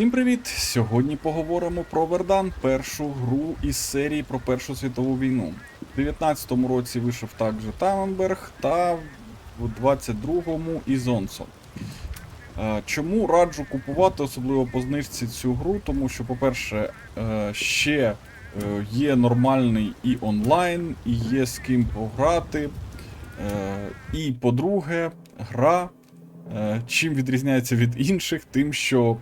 Усім привіт! Сьогодні поговоримо про Вердан, першу гру із серії про Першу світову війну. У 19-му році вийшов також Таменберг та в 22-му Ізонсо. Е, Чому раджу купувати, особливо по знижці цю гру? Тому що, по-перше, е, ще е, є нормальний і онлайн, і є з ким пограти. І по-друге, гра чим відрізняється від інших, тим, що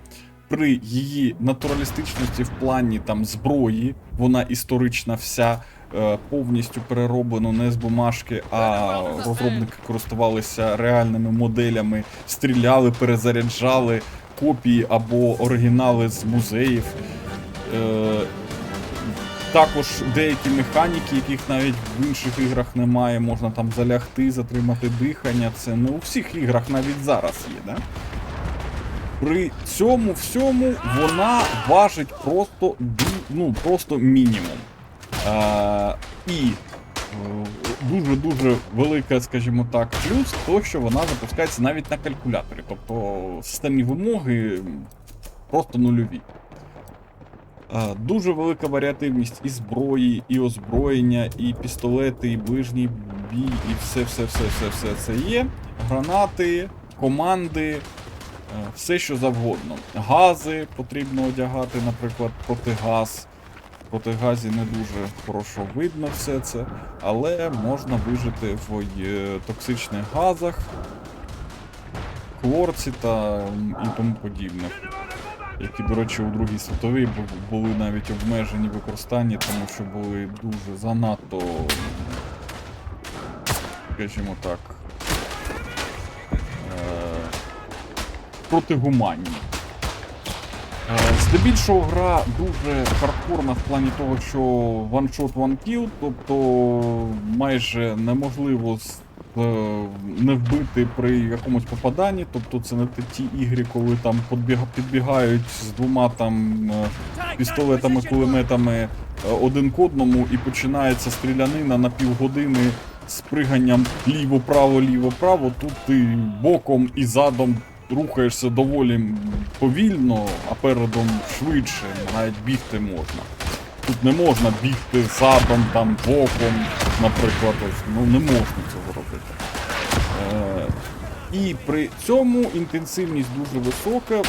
при її натуралістичності в плані там зброї, вона історична вся. е, Повністю перероблено не з бумажки, а розробники користувалися реальними моделями, стріляли, перезаряджали копії або оригінали з музеїв. Е, також деякі механіки, яких навіть в інших іграх немає, можна там залягти, затримати дихання. Це не у всіх іграх навіть зараз є, да? При цьому всьому вона важить просто ну, просто мінімум. А, і е, дуже-дуже велика, скажімо так, плюс то, що вона запускається навіть на калькуляторі. Тобто системні вимоги просто нульові. А, Дуже велика варіативність і зброї, і озброєння, і пістолети, і ближній бій, і все, все, все, все, все це є. Гранати, команди, е, все що завгодно. Гази потрібно одягати, наприклад, протигаз. В протигазі не дуже хорошо видно все це, але можна вижити в е, токсичних газах, хлорці та і тому подібних які, до речі, у Другій світовій були навіть обмежені в використанні, тому що були дуже занадто, скажімо так, протигуманні. Е, Здебільшого гра дуже хардкорна в плані того, що one kill, тобто майже неможливо е, не вбити при якомусь попаданні. Тобто це не ті ігри, коли там підбігають з двома там е, пістолетами, кулеметами один к одному і починається стрілянина на півгодини з приганням ліво-право, ліво-право. Тут ти боком і задом рухаєшся доволі повільно, а передом швидше, навіть бігти можна. Тут не можна бігти задом, там боком, наприклад, ось, ну не можна цього робити. Е, і при цьому інтенсивність дуже висока,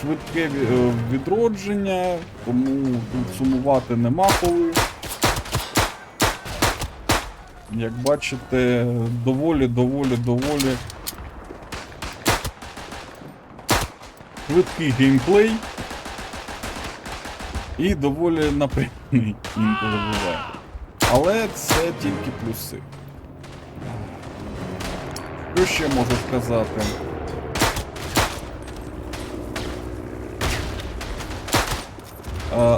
швидке е, відродження, тому тут сумувати нема коли. Як бачите, доволі, доволі, доволі швидкий геймплей і доволі напрямний інколи буває. Але це тільки плюси. Що ще можу сказати?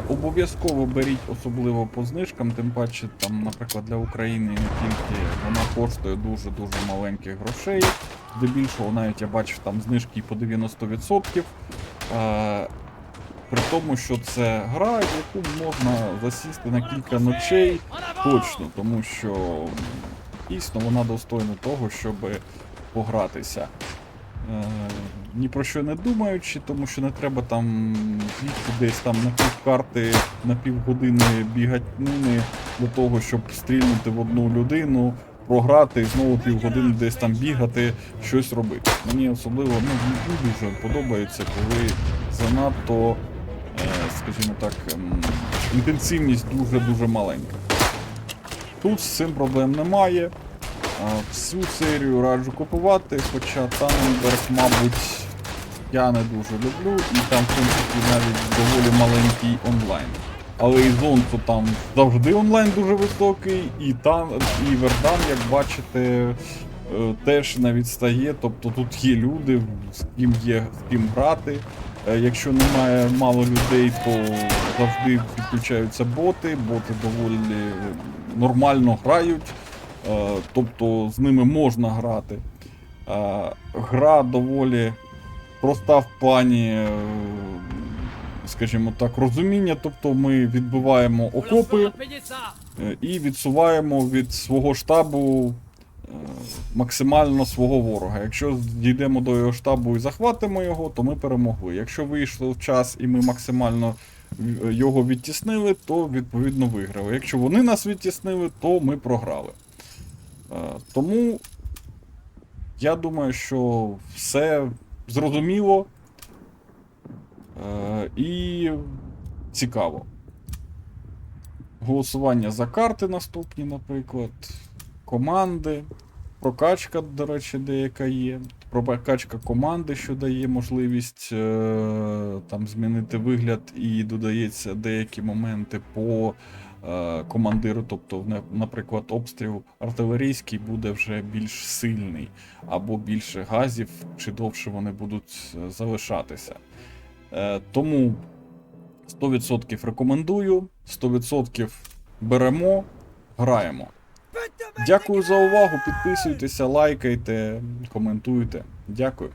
Обов'язково беріть особливо по знижкам, тим паче, там, наприклад, для України не тільки вона коштує дуже-дуже маленьких грошей. Здебільшого навіть я бачив там знижки по 90%. Е, при тому, що це гра, яку можна засісти на кілька ночей точно, тому що дійсно вона достойна того, щоб погратися. Е, ні про що не думаючи, тому що не треба там бігти десь там на півкарти, на півгодини бігатнини для того, щоб стрільнути в одну людину, програти і знову півгодини десь там бігати, щось робити. Мені особливо ну, дуже подобається, коли занадто, е, скажімо так, ем, інтенсивність дуже-дуже маленька. Тут з цим проблем немає. Всю серію раджу купувати, хоча Таненберг, мабуть, я не дуже люблю, і там, в принципі, навіть доволі маленький онлайн. Але і Зонцу там завжди онлайн дуже високий, і там, і Вердан, як бачите, е, теж не відстає. Тобто тут є люди, з ким є з ким грати. Е, Якщо немає мало людей, то завжди підключаються боти, боти доволі нормально грають. Е, Тобто з ними можна грати. Гра доволі проста в плані, скажімо так, розуміння. Тобто ми відбиваємо окопи е, і відсуваємо від свого штабу максимально свого ворога. Якщо дійдемо до його штабу і захватимо його, то ми перемогли. Якщо вийшло в час і ми максимально його відтіснили, то відповідно виграли. Якщо вони нас відтіснили, то ми програли. Е, Тому я думаю, що все зрозуміло е, і цікаво. Голосування за карти наступні, наприклад, команди, прокачка, до речі, деяка є. Прокачка команди, що дає можливість е, там змінити вигляд, і додається деякі моменти по е, командиру. Тобто, наприклад, обстріл артилерійський буде вже більш сильний, або більше газів, чи довше вони будуть е, залишатися. Е, тому 100% рекомендую, 100% беремо, граємо. Дякую за увагу. Підписуйтеся, лайкайте, коментуйте. Дякую.